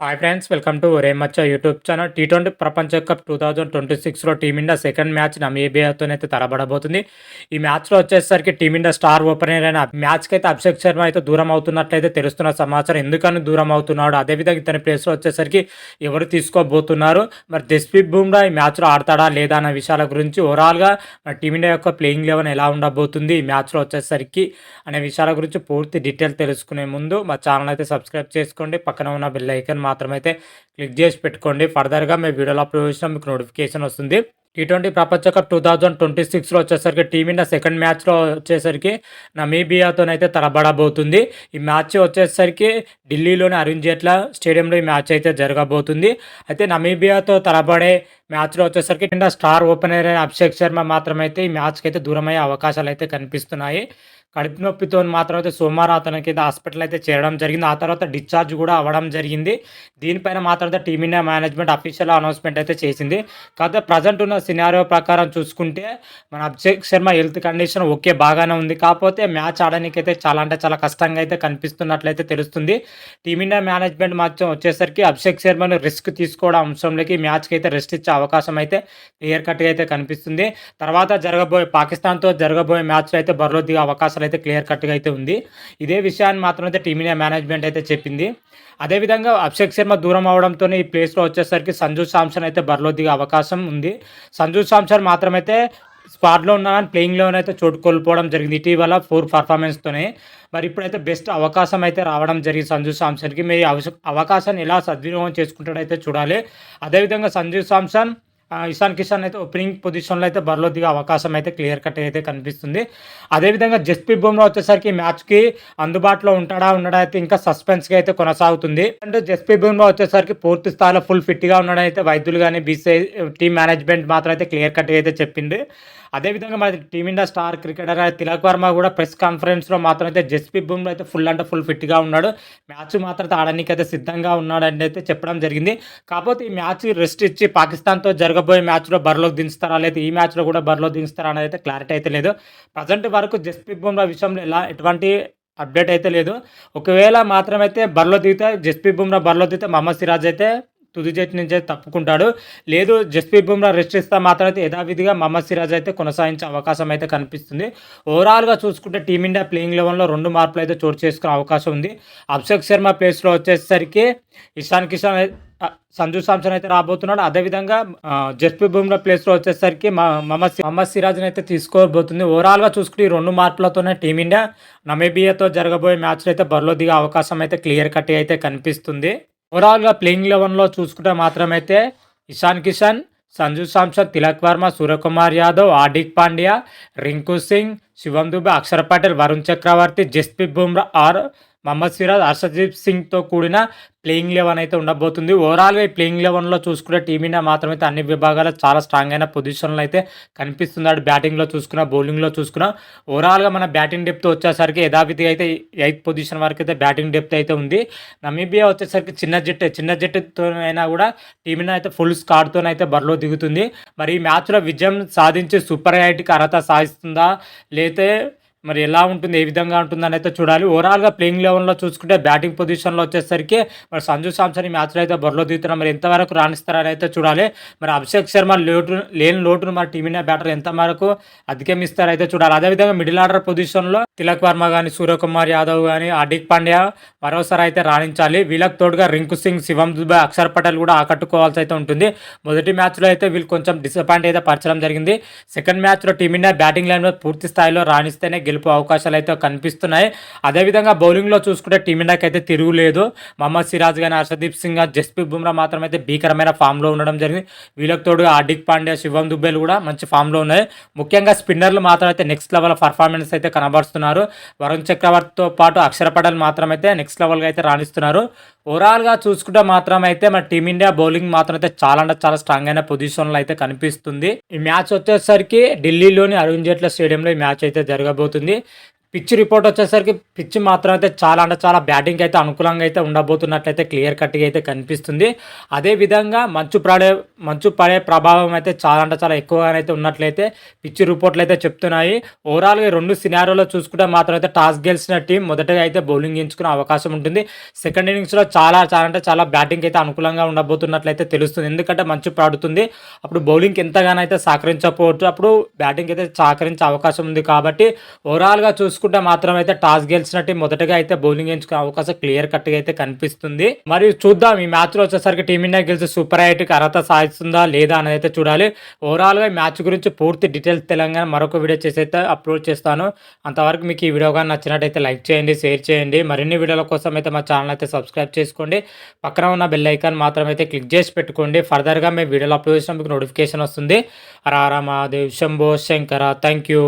Hi friends welcome to రేమచ్చ YouTube channel T twenty ప్రపంచ cup two thousand twenty సిక్స్లో team India second match నమీబియాతోనైతే తలబడబోతుంది ఈ మ్యాచ్లో వచ్చేసరికి టీమిండియా స్టార్ ఓపెనర్ అయిన మ్యాచ్కి అయితే అభిషేక్ శర్మ అయితే దూరం అవుతున్నట్లయితే తెలుస్తున్న సమాచారం. ఎందుకని దూరం అవుతున్నాడు? అదేవిధంగా ఇతని ప్లేస్లో వచ్చేసరికి ఎవరు తీసుకోబోతున్నారు? మరి జస్ప్రీత్ బుమ్రా ఈ మ్యాచ్లో ఆడతాడా లేదా అన్న విషయాల గురించి ఓవరాల్గా మరి టీమిండియా యొక్క ప్లేయింగ్ లెవెన్ ఎలా ఉండబోతుంది ఈ మ్యాచ్లో వచ్చేసరికి అనే విషయాల గురించి పూర్తి డీటెయిల్ తెలుసుకునే ముందు మా ఛానల్ అయితే సబ్స్క్రైబ్ చేసుకోండి. పక్కన ఉన్న బెల్ ఐకన్ మాత్రమైతే క్లిక్ చేసి పెట్టుకోండి. ఫర్దర్గా మీ వీడియోలో అప్లోడ్ చేసిన మీకు నోటిఫికేషన్ వస్తుంది. టీ ట్వంటీ ప్రపంచ కప్ టూ థౌజండ్ ట్వంటీ సిక్స్లో వచ్చేసరికి టీమిండియా సెకండ్ మ్యాచ్లో వచ్చేసరికి నమీబియాతోనైతే తలబడబోతుంది. ఈ మ్యాచ్ వచ్చేసరికి ఢిల్లీలోని అరుణ్ జైట్ల స్టేడియంలో ఈ మ్యాచ్ అయితే జరగబోతుంది. అయితే నమీబియాతో తలబడే మ్యాచ్లో వచ్చేసరికి ఇండియా స్టార్ ఓపెనర్ అయిన అభిషేక్ శర్మ మాత్రమైతే ఈ మ్యాచ్కి అయితే దూరమయ్యే అవకాశాలు అయితే కనిపిస్తున్నాయి. కడుపు నొప్పితో మాత్రం అయితే సోమవారం అతనికి అయితే హాస్పిటల్ అయితే చేరడం జరిగింది. ఆ తర్వాత డిశ్చార్జ్ కూడా అవ్వడం జరిగింది. దీనిపైన మాత్రం అయితే టీమిండియా మేనేజ్మెంట్ అఫీషియల్ అనౌన్స్మెంట్ అయితే చేసింది. కాకపోతే ప్రజెంట్ ఉన్న సినారియో ప్రకారం చూసుకుంటే మన Abhishek Sharma health condition okay బాగానే ఉంది. కాకపోతే మ్యాచ్ ఆడడానికి అయితే చాలా అంటే చాలా కష్టంగా అయితే కనిపిస్తున్నట్లయితే తెలుస్తుంది. టీమిండియా మేనేజ్మెంట్ మాత్రం వచ్చేసరికి అభిషేక్ శర్మను రిస్క్ తీసుకోవడం అంశంలోకి మ్యాచ్కి అయితే రెస్ట్ ఇచ్చే అవకాశం అయితే క్లియర్ కట్గా అయితే కనిపిస్తుంది. తర్వాత జరగబోయే పాకిస్తాన్తో జరగబోయే మ్యాచ్లో అయితే బరిలో దిగే అవకాశాలు అయితే క్లియర్ కట్గా అయితే ఉంది. ఇదే విషయాన్ని మాత్రం అయితే టీమిండియా మేనేజ్మెంట్ అయితే చెప్పింది. అదేవిధంగా అభిషేక్ శర్మ దూరం అవడంతోనే ఈ ప్లేస్లో వచ్చేసరికి సంజు సామ్సన్ అయితే బరిలో దిగే అవకాశం ఉంది. సంజు సామ్సన్ మాత్రమైతే స్పాట్లో ఉన్నా కానీ ప్లేయింగ్లోనైతే చోటు కోల్పోవడం జరిగింది. ఇటీవల ఫోర్ పర్ఫార్మెన్స్తోనే. మరి ఇప్పుడైతే బెస్ట్ అవకాశం అయితే రావడం జరిగింది సంజు సామ్సన్కి మీ అవకాశాన్ని ఎలా సద్వినియోగం చేసుకుంటాడైతే చూడాలి. అదేవిధంగా సంజు సామ్సన్ ఇషాన్ కిషాన్ అయితే ఓపెనింగ్ పొజిషన్లో అయితే బరిలో దిగే అవకాశం అయితే క్లియర్ కట్ అయితే కనిపిస్తుంది. అదేవిధంగా జస్ప్రీత్ బుమ్రా వచ్చేసరికి మ్యాచ్కి అందుబాటులో ఉంటాడా ఉండడా అయితే ఇంకా సస్పెన్స్గా అయితే కొనసాగుతుంది. అంటే జస్ప్రీత్ బుమ్రా వచ్చేసరికి పూర్తి స్థాయిలో ఫుల్ ఫిట్గా ఉండడం అయితే వైద్యులు కానీ బీసీఐ టీమ్ మేనేజ్మెంట్ మాత్రం అయితే క్లియర్ కట్ అయితే చెప్పింది. అదేవిధంగా మన team India star cricketer Tilak Varma కూడా ప్రెస్ కాన్ఫరెన్స్లో మాత్రం అయితే జస్ప్రీత్ బుమ్రా అయితే ఫుల్ అంటే ఫుల్ ఫిట్గా ఉన్నాడు. మ్యాచ్ మాత్రం అయితే ఆడడానికి అయితే సిద్ధంగా ఉన్నాడు అని అయితే చెప్పడం జరిగింది. కాకపోతే ఈ మ్యాచ్ రెస్ట్ ఇచ్చి పాకిస్తాన్తో జరగబోయే మ్యాచ్లో బరిలోకి దించుతారా లేదా ఈ మ్యాచ్లో కూడా బరిలో దించుతారా అనేది అయితే క్లారిటీ అయితే లేదు. ప్రజెంట్ వరకు జస్ప్రీత్ బుమ్రా విషయంలో ఎలా ఎటువంటి అప్డేట్ అయితే లేదు. ఒకవేళ మాత్రమైతే బరిలో దిగితే జస్ప్రీత్ బుమ్రా బరిలో దిగితే మహమ్మద్ సిరాజ్ అయితే తుది జట్టు నుంచి అయితే తప్పుకుంటాడు. లేదు జస్ప్రీత్ బుమ్రా రెస్ట్ ఇస్తా మాత్రం అయితే యథావిధిగా మహమ్మద్ సిరాజ్ అయితే కొనసాగించే అవకాశం అయితే కనిపిస్తుంది. ఓవరాల్గా చూసుకుంటే టీమిండియా ప్లేయింగ్ లెవెన్లో రెండు మార్పులు అయితే చోటు చేసుకునే అవకాశం ఉంది. అభిషేక్ శర్మ ప్లేస్లో వచ్చేసరికి ఇషాన్ కిషాన్ సంజు సాంసన్ అయితే రాబోతున్నాడు. అదేవిధంగా జస్ప్రీత్ బుమ్రా ప్లేస్లో వచ్చేసరికి మహమ్మద్ మహమ్మద్ సిరాజ్ని అయితే తీసుకోబోతుంది. ఓవరాల్గా చూసుకుంటే ఈ రెండు మార్పులతోనే టీమిండియా నమేబియాతో జరగబోయే మ్యాచ్లో అయితే బరిలో దిగే అవకాశం అయితే క్లియర్ కట్ అయితే కనిపిస్తుంది. ఓవరాల్గా ప్లేయింగ్ లెవెన్లో చూసుకుంటే మాత్రమైతే ఇషాన్ కిషన్ సంజు సాంసన్ తిలక్ వర్మ సూర్యకుమార్ యాదవ్ హార్దిక్ పాండ్యా రింకు సింగ్ శివం దుబే అక్షర్ పటేల్ వరుణ్ చక్రవర్తి జస్ప్రీత్ బుమ్రా ఆర్ మహమ్మద్ సిరాజ్ హర్షదీప్ సింగ్తో కూడిన ప్లేయింగ్ లెవెన్ అయితే ఉండబోతుంది. ఓవరాల్గా ఈ ప్లేయింగ్ లెవెన్లో చూసుకుంటే టీమిండియా మాత్రం అయితే అన్ని విభాగాల్లో చాలా స్ట్రాంగ్ అయిన పొజిషన్లో అయితే కనిపిస్తున్నాడు. బ్యాటింగ్లో చూసుకున్న బౌలింగ్లో చూసుకున్న. ఓవరాల్గా మన బ్యాటింగ్ డెప్త్ వచ్చేసరికి యథావిధిగా అయితే ఎయిత్ పొజిషన్ వరకు అయితే బ్యాటింగ్ డెప్త్ అయితే ఉంది. నమీబియా వచ్చేసరికి చిన్న జట్టు చిన్న జట్టుతో అయినా కూడా టీమిండియా అయితే ఫుల్ స్కాడ్తోనైతే బరిలో దిగుతుంది. మరి ఈ మ్యాచ్లో విజయం సాధించి సూపర్ ఎయిట్కి అర్హత సాధిస్తుందా? లేతే మరి ఎలా ఉంటుంది ఏ విధంగా ఉంటుంది అయితే చూడాలి. ఓవరాల్గా ప్లేయింగ్ లెవెన్లో చూసుకుంటే బ్యాటింగ్ పొజిషన్లో వచ్చేసరికి మరి సంజు సామ్సన్ ఈ మ్యాచ్లో అయితే బరిలో దిగుతున్నారు మరి ఎంతవరకు రాణిస్తారని అయితే చూడాలి. మరి అభిషేక్ శర్మ లోటు లేని లోటును మరి టీమిండియా బ్యాటర్ ఎంతవరకు మేరకు అధిగమిస్తారు అయితే చూడాలి. అదేవిధంగా మిడిల్ ఆర్డర్ పొజిషన్లో తిలక్ వర్మ కానీ సూర్యకుమార్ యాదవ్ కానీ హార్దిక్ పాండ్యా మరోసారి అయితే రాణించాలి. వీళ్ళకి తోడుగా రింకు సింగ్ శివం దుబాయ్ అక్షర్ పటేల్ కూడా ఆకట్టుకోవాల్సి అయితే ఉంటుంది. మొదటి మ్యాచ్లో అయితే వీళ్ళు కొంచెం డిసప్పాయింట్ అయితే పరచడం జరిగింది. సెకండ్ మ్యాచ్లో టీమిండియా బ్యాటింగ్ లైన్ పూర్తి స్థాయిలో రాణిస్తేనే గెలుపు అవకాశాలు అయితే కనిపిస్తున్నాయి. అదేవిధంగా బౌలింగ్లో చూసుకుంటే టీమిండియాకి అయితే తిరుగులేదు. మహమ్మద్ సిరాజ్ కానీ హర్షదీప్ సింగ్ జస్ప్రీత్ బుమ్రా మాత్రం అయితే భీకరమైన ఫామ్లో ఉండడం జరిగింది. వీళ్ళకి తోడు హార్దిక్ పాండ్యా శివం దుబ్బేలు కూడా మంచి ఫామ్లో ఉన్నాయి. ముఖ్యంగా స్పిన్నర్లు మాత్రం అయితే నెక్స్ట్ లెవెల్ పర్ఫార్మెన్స్ అయితే కనబరుస్తున్నారు. వరుణ్ చక్రవర్తితో పాటు అక్షర పటేల్ మాత్రం అయితే నెక్స్ట్ లెవెల్గా అయితే రాణిస్తున్నారు. ఓవరాల్గా చూసుకుంటే మాత్రం అయితే మన టీమిండియా బౌలింగ్ మాత్రం అయితే చాలా అంటే చాలా స్ట్రాంగ్ అయిన పొజిషన్లో అయితే కనిపిస్తుంది. ఈ మ్యాచ్ వచ్చేసరికి ఢిల్లీలోని అరుణ్ జైట్ల స్టేడియంలో ఈ మ్యాచ్ అయితే జరగబోతుంది. పిచ్ రిపోర్ట్ వచ్చేసరికి పిచ్ మాత్రం అయితే చాలా అంటే చాలా బ్యాటింగ్ అయితే అనుకూలంగా అయితే ఉండబోతున్నట్లయితే క్లియర్ కట్గా అయితే కనిపిస్తుంది. అదే విధంగా మంచు పడే మంచు పడే ప్రభావం అయితే చాలా అంటే చాలా ఎక్కువగానైతే ఉన్నట్లయితే పిచ్ రిపోర్ట్లు అయితే చెప్తున్నాయి. ఓవరాల్గా రెండు సినారోలో చూసుకుంటే మాత్రం అయితే టాస్ గెలిచిన టీం మొదటగా అయితే బౌలింగ్ ఎంచుకునే అవకాశం ఉంటుంది. సెకండ్ ఇన్నింగ్స్లో చాలా చాలా అంటే చాలా బ్యాటింగ్ అయితే అనుకూలంగా ఉండబోతున్నట్లయితే తెలుస్తుంది. ఎందుకంటే మంచు పడుతుంది. అప్పుడు బౌలింగ్కి ఎంతగానైతే సహకరించకపోవచ్చు అప్పుడు బ్యాటింగ్ అయితే సహకరించే అవకాశం ఉంది కాబట్టి ఓవరాల్గా చూసుకుంటే మాత్రం అయితే టాస్ గెలిచిన టీం మొదటగా అయితే బౌలింగ్ ఎంచుకునే అవకాశం క్లియర్ కట్గా అయితే కనిపిస్తుంది. మరియు చూద్దాం ఈ మ్యాచ్లో వచ్చేసరికి టీమిండియా గెలిచి సూపర్ ఎయిట్కి అర్హత సాధిస్తుందా లేదా అనేది అయితే చూడాలి. ఓవరాల్గా గా మ్యాచ్ గురించి పూర్తి డీటెయిల్స్ తెలంగాణ మరొక వీడియో చేసి అయితే అప్లోడ్ చేస్తాను. అంతవరకు మీకు ఈ వీడియో కానీ నచ్చినట్టయితే లైక్ చేయండి షేర్ చేయండి. మరిన్ని వీడియోల కోసం అయితే మా ఛానల్ అయితే సబ్స్క్రైబ్ చేసుకోండి. పక్కన ఉన్న బెల్ ఐకాన్ మాత్రం అయితే క్లిక్ చేసి పెట్టుకోండి. ఫర్దర్గా మేము వీడియోలు అప్లోడ్ చేసినా మీకు నోటిఫికేషన్ వస్తుంది. రారా మహాదేవ్ శంభో శంకర థ్యాంక్ యూ.